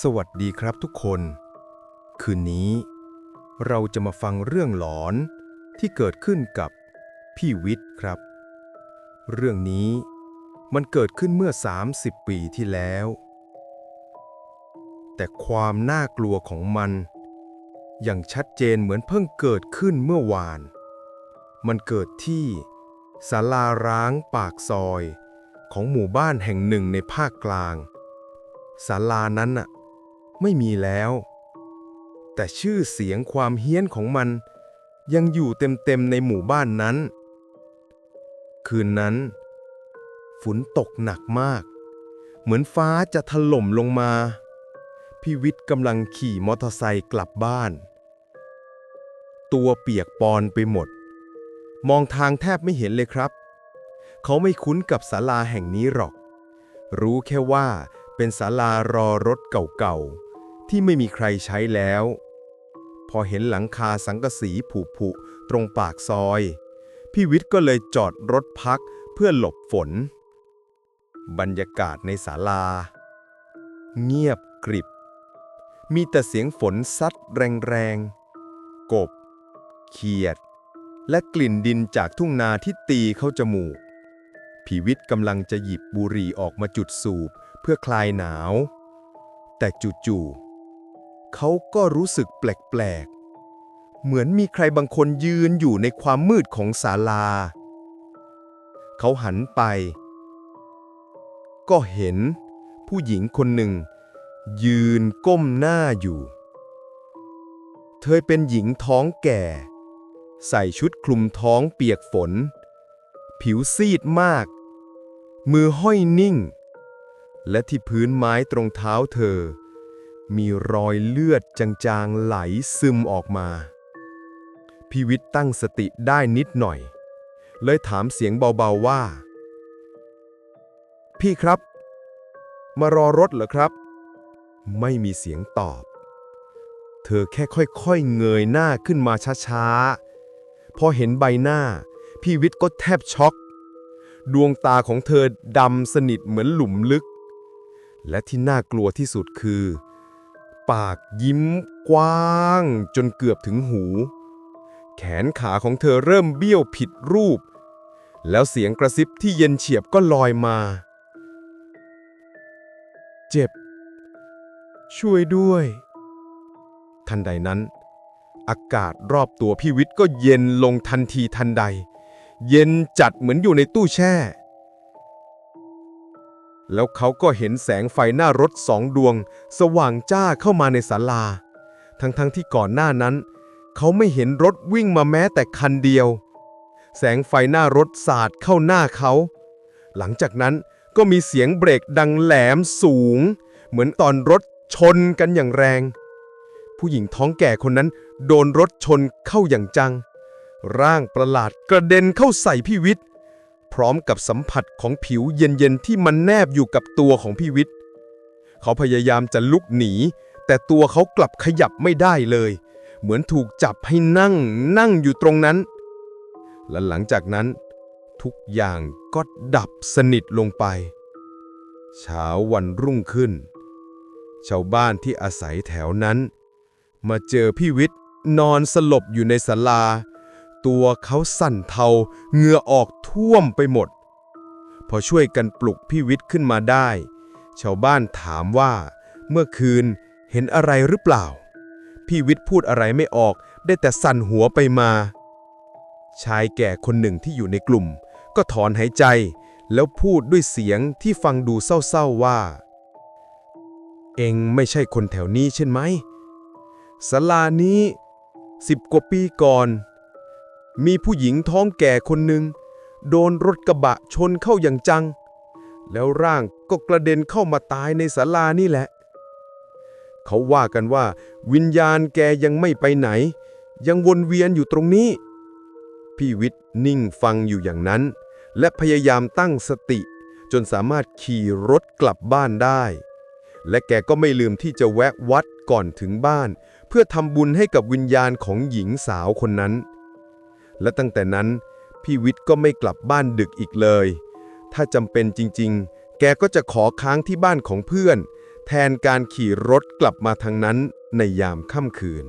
สวัสดีครับทุกคน คืนนี้ เราจะมาฟังเรื่องหลอนที่เกิดขึ้นกับพี่วิทย์ครับ เรื่องนี้มันเกิดขึ้นเมื่อ 30 ปีที่แล้ว แต่ความน่ากลัวของมันยังชัดเจนเหมือนเพิ่งเกิดขึ้นเมื่อวาน มันเกิดที่ศาลาร้างปากซอยของหมู่บ้านแห่งหนึ่งในภาคกลางศาลานั้นน่ะ ไม่มีแล้ว แต่ชื่อเสียงความเฮี้ยนของมัน ยังอยู่เต็มๆในหมู่บ้านนั้น คืนนั้น ฝนตกหนักมาก เหมือนฟ้าจะถล่มลงมา พี่วิทย์กำลังขี่มอเตอร์ไซค์กลับบ้าน ตัวเปียกปอนไปหมด มองทางแทบไม่เห็นเลยครับ เขาไม่คุ้นกับศาลาแห่งนี้หรอก รู้แค่ว่าเป็นศาลารอรถเก่าๆ ที่ไม่มีใครใช้แล้ว พอเห็นหลังคาสังกะสีผุๆตรงปากซอย พี่วิทย์ก็เลยจอดรถพักเพื่อหลบฝน บรรยากาศในศาลา เงียบกริบ มีแต่เสียงฝนซัดแรงๆ กบ เขียด และกลิ่นดินจากทุ่งนาที่ตีเข้าจมูกพีวิทย์กำลังจะหยิบบุหรี่ออกมาจุดสูบเพื่อคลายหนาว แต่จู่ๆ เขาก็รู้สึกแปลกๆ เหมือนมีใครบางคนยืนอยู่ในความมืดของศาลา เขาหันไป ก็เห็นผู้หญิงคนหนึ่ง ยืนก้มหน้าอยู่ เธอเป็นหญิงท้องแก่ ใส่ชุดคลุมท้องเปียกฝน ผิวซีดมาก มือห้อยนิ่ง และที่พื้นไม้ตรงเท้าเธอ มีรอยเลือดจางๆไหลซึมออกมาพีวิทตั้งสติได้นิดหน่อย เลยถามเสียงเบาๆว่า พี่ครับ มารอรถเหรอครับ ไม่มีเสียงตอบ เธอแค่ค่อยๆเงยหน้าขึ้นมาช้าๆ พอเห็นใบหน้า พี่วิทย์ก็แทบช็อก ดวงตาของเธอดำสนิทเหมือนหลุมลึก และที่น่ากลัวที่สุดคือ ปากยิ้มกว้าง จนเกือบถึงหู แขนขาของเธอเริ่มเบี้ยวผิดรูป แล้วเสียงกระซิบที่เย็นเฉียบก็ลอยมา เจ็บ ช่วยด้วย ทันใดนั้น อากาศรอบตัวพี่วิทย์ก็เย็นลงทันทีทันใด เย็นจัดเหมือนอยู่ในตู้แช่ แล้วเขาก็เห็นแสงไฟหน้ารถสองดวง สว่างจ้าเข้ามาในศาลา ทั้งๆทที่ก่อนหน้านั้น เขาไม่เห็นรถวิ่งมาแม้แต่คันเดียว แสงไฟหน้ารถสาดเข้าหน้าเขา หลังจากนั้นก็มีเสียงเบรกดังแหลมสูง เหมือนตอนรถชนกันอย่างแรง ผู้หญิงท้องแก่คนนั้นโดนรถชนเข้าอย่างจัง ร่างประหลาดกระเด็นเข้าใส่พี่วิทย์ พร้อมกับสัมผัสของผิวเย็นๆที่มันแนบอยู่กับตัวของพี่วิทย์ เขาพยายามจะลุกหนี แต่ตัวเขากลับขยับไม่ได้เลย เหมือนถูกจับให้นั่งนั่งอยู่ตรงนั้น และหลังจากนั้น ทุกอย่างก็ดับสนิทลงไป เช้าวันรุ่งขึ้น ชาวบ้านที่อาศัยแถวนั้น มาเจอพี่วิทย์นอนสลบอยู่ในศาลา ตัวเขาสั่นเทาเหงื่อออกท่วมไปหมด พอช่วยกันปลุกพี่วิทย์ขึ้นมาได้ ชาวบ้านถามว่า เมื่อคืนเห็นอะไรหรือเปล่า พี่วิทย์พูดอะไรไม่ออก ได้แต่สั่นหัวไปมา ชายแก่คนหนึ่งที่อยู่ในกลุ่ม ก็ถอนหายใจ แล้วพูดด้วยเสียงที่ฟังดูเศร้าๆว่า เองไม่ใช่คนแถวนี้ใช่ไหมศาลานี้สิบกว่าปีก่อน มีผู้หญิงท้องแก่คนหนึ่งโดนรถกระบะชนเข้าอย่างจัง แล้วร่างก็กระเด็นเข้ามาตายในศาลานี่แหละ เขาว่ากันว่า วิญญาณแกยังไม่ไปไหน ยังวนเวียนอยู่ตรงนี้ พี่วิทย์นิ่งฟังอยู่อย่างนั้น และพยายามตั้งสติ จนสามารถขี่รถกลับบ้านได้ และแกก็ไม่ลืมที่จะแวะวัดก่อนถึงบ้าน เพื่อทำบุญให้กับวิญญาณของหญิงสาวคนนั้น และตั้งแต่นั้น พี่วิทย์ก็ไม่กลับบ้านดึกอีกเลย ถ้าจำเป็นจริงๆ แกก็จะขอค้างที่บ้านของเพื่อน แทนการขี่รถกลับมาทางนั้นในยามค่ำคืน